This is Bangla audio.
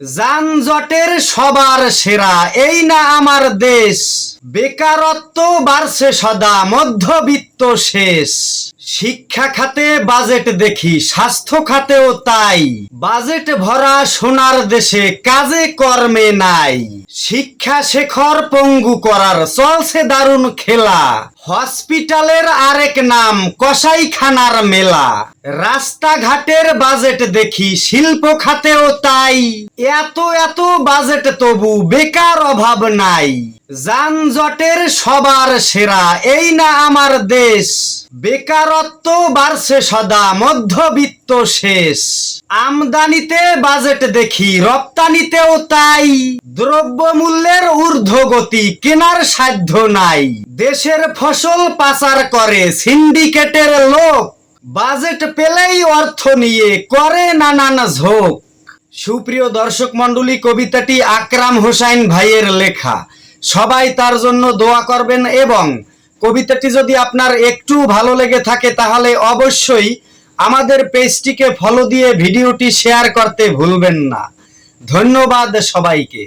যানজটের সবার সেরা, এই না আমার দেশ। বেকারত্ব বাড়ছে সদা, মধ্যবিত্ত শেষ। শিক্ষা খাতে বাজেট দেখি, স্বাস্থ্য খাতেও তাই। বাজেট ভরা সোনার দেশে, কাজে কর্মে নাই। শিক্ষা শেখর পঙ্গু করার চলছে দারুণ খেলা। হসপিটালের আরেক নাম কসাইখানার মেলা। রাস্তাঘাটের বাজেট দেখি শিল্প খাতেও তাই। এত এত বাজেট তবু বেকার অভাব নাই। যানজটের সবার সেরা, এই না আমার দেশ। বেকারত্ব বাড়ছে সদা, মধ্যবিত্ত শেষ। আমদানিতে বাজেট দেখি, রপ্তানিতেও তাই। দ্রব্যমূল্যের ঊর্ধ্বগতি কেনার সাধ্য নাই। দেশের ফসল পাচার করে সিন্ডিকেটের লোক। বাজেট পেলেই অর্থ নিয়ে করে নানান ঝোঁক। সুপ্রিয় দর্শক মণ্ডলী, কবিতাটি আকরাম হোসাইন ভাইয়ের লেখা। সবাই তার জন্য দোয়া করবেন এবং কবিতাটি যদি আপনার একটু ভালো লেগে থাকে তাহলে অবশ্যই আমাদের পেজটিকে ফলো দিয়ে ভিডিওটি শেয়ার করতে ভুলবেন না। ধন্যবাদ সবাইকে।